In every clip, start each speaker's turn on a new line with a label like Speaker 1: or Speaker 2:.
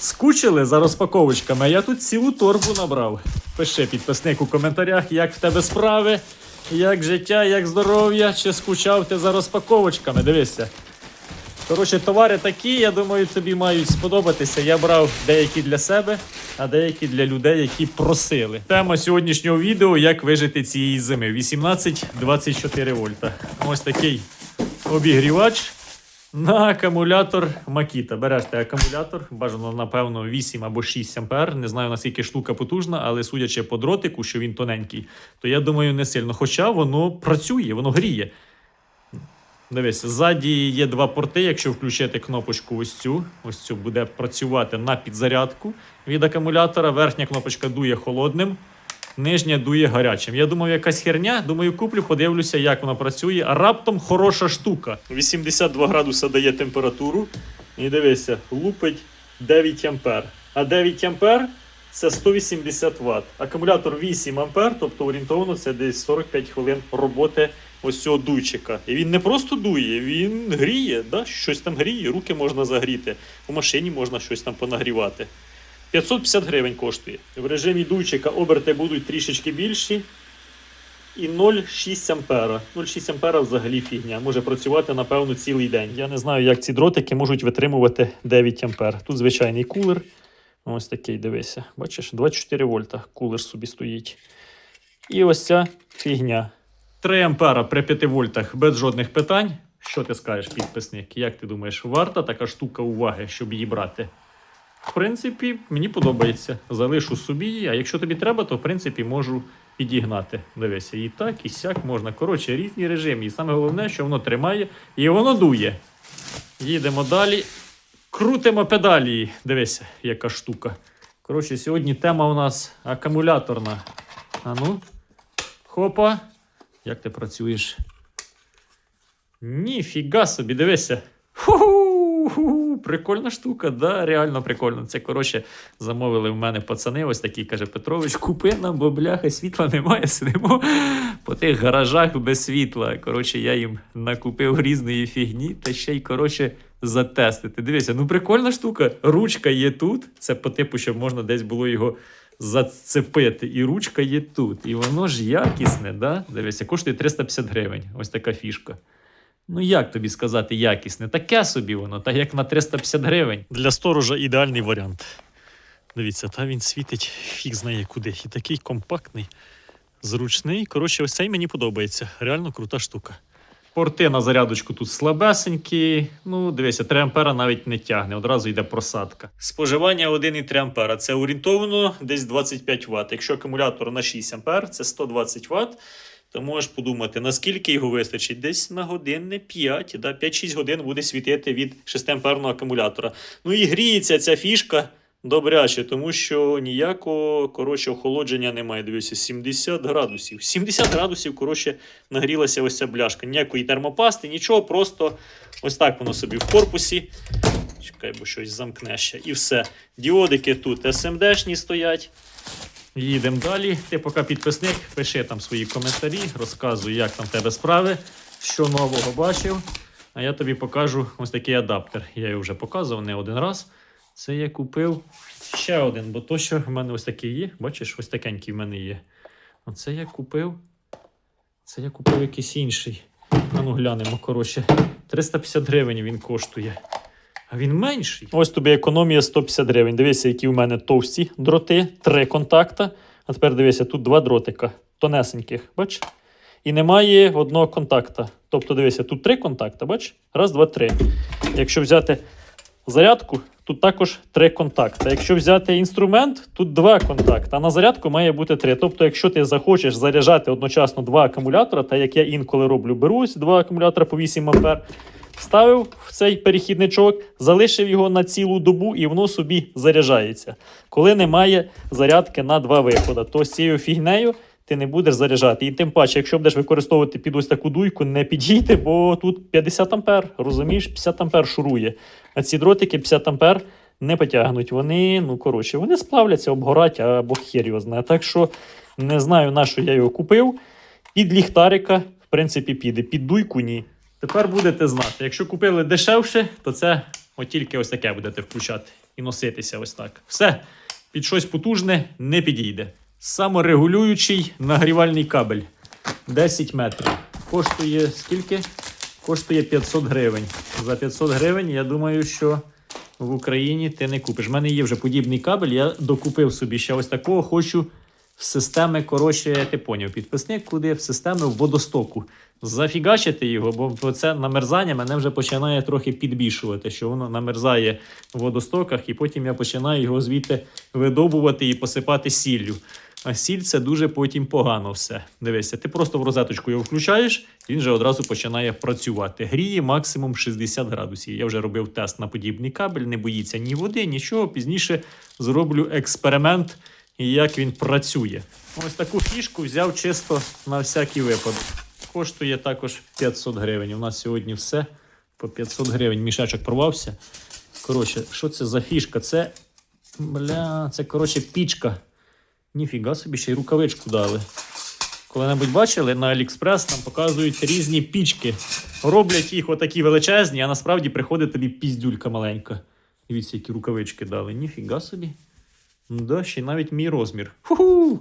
Speaker 1: Скучили за розпаковочками, а я тут цілу торбу набрав. Пиши підписник у коментарях, як в тебе справи, як життя, як здоров'я, чи скучав ти за розпаковочками. Дивися. Коротше, товари такі, я думаю, тобі мають сподобатися. Я брав деякі для себе, а деякі для людей, які просили. Тема сьогоднішнього відео як вижити цієї зими. 18-24 вольта. Ось такий обігрівач на акумулятор. Береш ти акумулятор, бажано, напевно, 8 або 6 ампер. Не знаю, наскільки штука потужна, але судячи по дротику, що він тоненький, то я думаю, не сильно. Хоча воно працює, воно гріє. Дивись, ззаді є два порти. Якщо включити кнопочку ось цю, ось цю буде працювати на підзарядку від акумулятора. Верхня кнопочка дує холодним, нижня дує гарячим. Я думаю, якась херня. Думаю, куплю, подивлюся, як вона працює. А раптом хороша штука. 82 градуса дає температуру. І дивися, лупить 9 ампер. А 9 ампер це 180 Вт. Акумулятор 8 ампер, тобто орієнтовно це десь 45 хвилин роботи ось цього дуйчика. І він не просто дує, він гріє, да? щось там гріє, руки можна загріти. У машині можна щось там понагрівати. 550 гривень коштує. В режимі дуйчика оберти будуть трішечки більші. І 0,6 ампера. 0,6 ампера взагалі фігня. Може працювати, напевно, цілий день. Я не знаю, як ці дротики можуть витримувати 9 ампер. Тут звичайний кулер. Ось такий, дивися. Бачиш, 24 вольта. Кулер собі стоїть. І ось ця фігня. 3 ампера при 5 вольтах без жодних питань. Що ти скажеш, підписник? Як ти думаєш, варта така штука уваги, щоб її брати? В принципі, мені подобається. Залишу собі, а якщо тобі треба, то в принципі можу підігнати. Дивися, і так, і сяк можна. Коротше, різні режими. І саме головне, що воно тримає і воно дує. Їдемо далі. Крутимо педалі. Дивися, яка штука. Коротше, сьогодні тема у нас акумуляторна. А ну, хопа. Як ти працюєш? Ніфіга собі, дивися. Ху-ху, прикольна штука, да, реально прикольно. Це, коротше, замовили в мене пацани, ось такі, каже Петрович, купи нам, бо бляха, світла немає, сидимо по тих гаражах без світла. Коротше, я їм накупив різної фігні, та ще й, коротше, затестити. Дивися, ну прикольна штука. Ручка є тут. Це по типу, щоб можна десь було його зацепити. І ручка є тут. І воно ж якісне, да? Дивися, коштує 350 гривень. Ось така фішка. Ну, як тобі сказати, якісне? Таке собі воно, так як на 350 гривень. Для сторожа ідеальний варіант. Дивіться, та він світить фіг знає куди. І такий компактний, зручний. Коротше, ось цей мені подобається. Реально крута штука. Порти на зарядочку тут слабесенькі. Ну, дивися, 3 ампера навіть не тягне, одразу йде просадка. Споживання 1,3 ампера. Це орієнтовно десь 25 Вт. Якщо акумулятор на 6 ампер, це 120 Вт. То можеш подумати, наскільки його вистачить? Десь на годинне 5, да? 5-6 годин буде світити від 6 амперного акумулятора. Ну і гріється ця фішка добряче, тому що ніякого коротше, охолодження немає. Дивіться, 70 градусів. 70 градусів, коротше, нагрілася ось ця бляшка. Ніякої термопасти, нічого, просто ось так воно собі в корпусі. Чекай, бо щось замкне ще. І все. Діодики тут СМДшні стоять. Їдемо далі. Ти поки підписник, пиши там свої коментарі, розказуй, як там в тебе справи, що нового бачив. А я тобі покажу ось такий адаптер. Я його вже показував не один раз. Це я купив ще один, бо то, що в мене ось такий є. Бачиш, ось такенький в мене є. Оце я купив. Це я купив якийсь інший. А ну глянемо, коротше. 350 гривень він коштує. А він менший. Ось тобі економія 150 гривень. Дивися, які в мене товсті дроти, три контакта. А тепер дивися, тут два дротика, тонесеньких, бач? І немає одного контакта. Тобто, дивися, тут три контакта, бач? Раз, два, три. Якщо взяти зарядку, тут також три контакти. Якщо взяти інструмент, тут два контакти. А на зарядку має бути три. Тобто, якщо ти захочеш заряджати одночасно два акумулятора, та як я інколи роблю, берусь два акумулятора по 8 А, Вставив в цей перехідничок, залишив його на цілу добу і воно собі заряджається. Коли немає зарядки на два виходи, то з цією фігнею ти не будеш заряджати. І тим паче, якщо будеш використовувати під ось таку дуйку, не підійти, бо тут 50 ампер, розумієш, 50 ампер шурує. А ці дротики 50 ампер не потягнуть. Вони, ну коротше, вони сплавляться, обгорать або хер його знає. Так що не знаю, на що я його купив. Під ліхтарика, в принципі, піде. Під дуйку ні. Тепер будете знати, якщо купили дешевше, то це от тільки ось таке будете включати. і носитися ось так. Все, під щось потужне не підійде. Саморегулюючий нагрівальний кабель 10 метрів. Коштує скільки? Коштує 500 гривень. За 500 гривень, я думаю, що в Україні ти не купиш. У мене є вже подібний кабель, я докупив собі ще ось такого. Хочу в системи, коротше, ти поняв, підписник, куди в системи водостоку. Зафігачити його, бо це намерзання мене вже починає трохи підбільшувати, що воно намерзає в водостоках, і потім я починаю його звідти видобувати і посипати сіллю. А сіль це дуже потім погано все. Дивися, ти просто в розеточку його включаєш, він же одразу починає працювати. Гріє максимум 60 градусів. Я вже робив тест на подібний кабель, не боїться ні води, нічого. Пізніше зроблю експеримент, як він працює. Ось таку фішку взяв чисто на всякий випадок. Коштує також 500 гривень. У нас сьогодні все по 500 гривень. Мішечок порвався. Коротше, що це за фішка? Це. Бля, це коротше пічка. Ніфіга собі ще й рукавичку дали. Коли-небудь бачили на Аліекспрес нам показують різні пічки. Роблять їх отакі величезні, а насправді приходить тобі піздюлька маленька. Дивіться, які рукавички дали. Ніфіга собі. Да, ще навіть мій розмір. Ху-ху!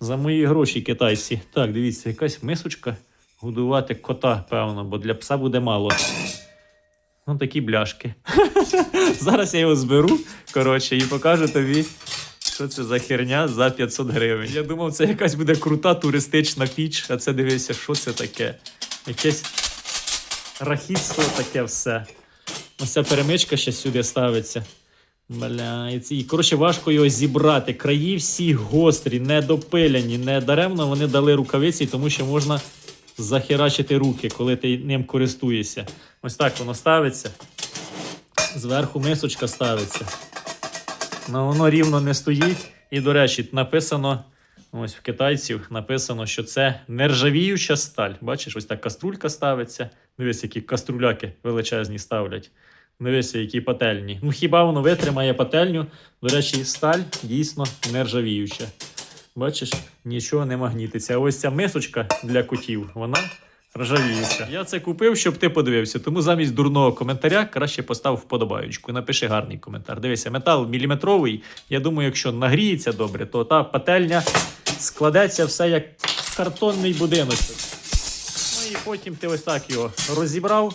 Speaker 1: За мої гроші китайці. Так, дивіться, якась мисочка. Годувати кота, певно, бо для пса буде мало. Ну, такі бляшки. Зараз я його зберу, коротше, і покажу тобі, що це за херня за 500 гривень. Я думав, це якась буде крута туристична піч, а це дивися, що це таке. Якесь рахітство таке все. Ось ця перемичка ще сюди ставиться. Бля, і ці, коротше, важко його зібрати. Краї всі гострі, недопиляні, не даремно вони дали рукавиці, тому що можна захерачити руки, коли ти ним користуєшся. Ось так воно ставиться. Зверху мисочка ставиться. Ну, воно рівно не стоїть. І, до речі, написано, ось в китайців написано, що це нержавіюча сталь. Бачиш, ось так каструлька ставиться. Дивись, які каструляки величезні ставлять. Дивися, які пательні. Ну хіба воно витримає пательню? До речі, сталь дійсно нержавіюча. Бачиш, нічого не магнітиться. А ось ця мисочка для котів, вона ржавіюча. Я це купив, щоб ти подивився. Тому замість дурного коментаря краще постав вподобаючку. Напиши гарний коментар. Дивися, метал міліметровий. Я думаю, якщо нагріється добре, то та пательня складеться все як картонний будиночок. Ну і потім ти ось так його розібрав.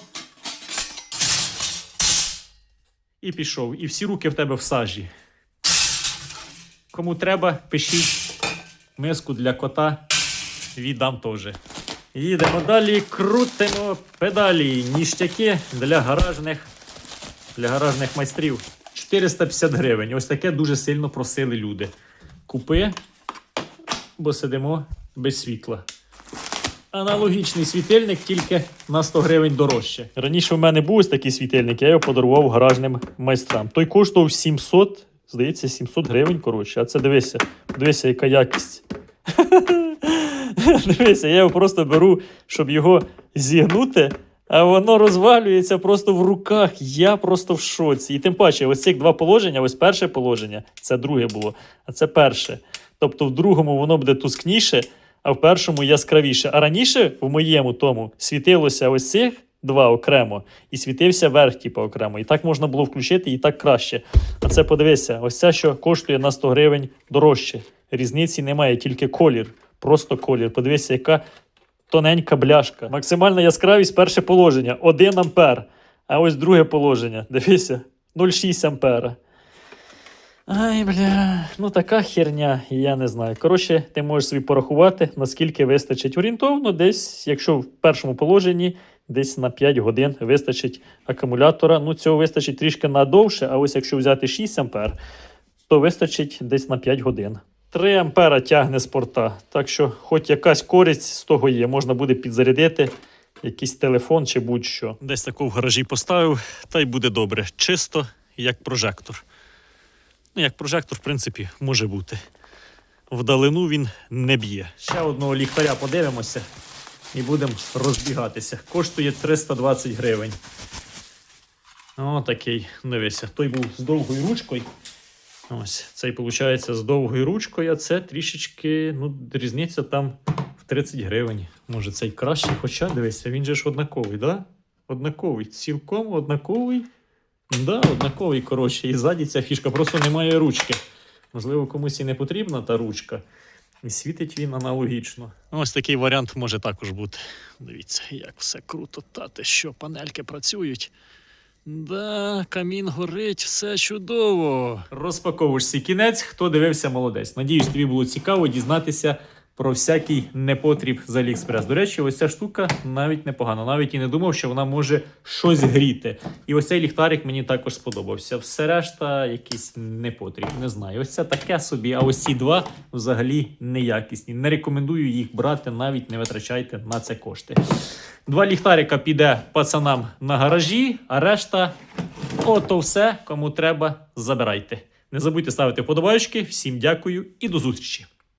Speaker 1: І пішов. І всі руки в тебе в сажі. Кому треба, пишіть миску для кота. Віддам теж. Їдемо далі, крутимо педалі, ніштяки для гаражних, для гаражних майстрів. 450 гривень. Ось таке дуже сильно просили люди. Купи, бо сидимо без світла. Аналогічний світильник, тільки на 100 гривень дорожче. Раніше в мене був ось такий світильник, я його подарував гаражним майстрам. Той коштував 700, здається, 700 гривень. Коротше, а це дивися, дивися, яка якість. Дивися, я його просто беру, щоб його зігнути, а воно розвалюється просто в руках. Я просто в шоці. І тим паче, ось цих два положення, ось перше положення, це друге було, а це перше. Тобто в другому воно буде тускніше, а в першому яскравіше. А раніше в моєму тому світилося ось цих два окремо, і світився верх, типу, окремо. І так можна було включити, і так краще. А це подивися, ось це, що коштує на 100 гривень дорожче. Різниці немає, тільки колір. Просто колір. Подивися, яка тоненька бляшка. Максимальна яскравість перше положення 1 ампер. А ось друге положення. Дивися, 0,6 ампера. Ай, бля, ну така херня, я не знаю. Коротше, ти можеш собі порахувати, наскільки вистачить орієнтовно, десь, якщо в першому положенні, десь на 5 годин вистачить акумулятора. Ну, цього вистачить трішки надовше, а ось якщо взяти 6 ампер, то вистачить десь на 5 годин. 3 ампера тягне спорта. Так що, хоч якась користь з того є, можна буде підзарядити якийсь телефон чи будь-що. Десь таку в гаражі поставив, та й буде добре. Чисто, як прожектор. Ну, як прожектор, в принципі, може бути. Вдалину він не б'є. Ще одного ліхтаря подивимося і будемо розбігатися. Коштує 320 гривень. О, такий, дивися. Той був з довгою ручкою. Ось, цей, виходить, з довгою ручкою, а це трішечки, ну, різниця там в 30 гривень. Може, цей кращий, хоча дивися, він же ж однаковий, да? Однаковий. Цілком однаковий Да, однаковий, коротше, і ззаді ця фішка просто немає ручки. Можливо, комусь і не потрібна та ручка. І світить він аналогічно. Ось такий варіант може також бути. Дивіться, як все круто, та те, що панельки працюють. Да, камін горить, все чудово. Розпаковуєш свій кінець. Хто дивився, молодець. Надіюсь, тобі було цікаво дізнатися про всякий непотріб з Аліекспрес. До речі, ось ця штука навіть непогана. Навіть і не думав, що вона може щось гріти. І ось цей ліхтарик мені також сподобався. Все решта якийсь непотріб, не знаю. Ось це таке собі, а ось ці два взагалі неякісні. Не рекомендую їх брати, навіть не витрачайте на це кошти. Два ліхтарика піде пацанам на гаражі, а решта ото все, кому треба, забирайте. Не забудьте ставити подобаючки. Всім дякую і до зустрічі!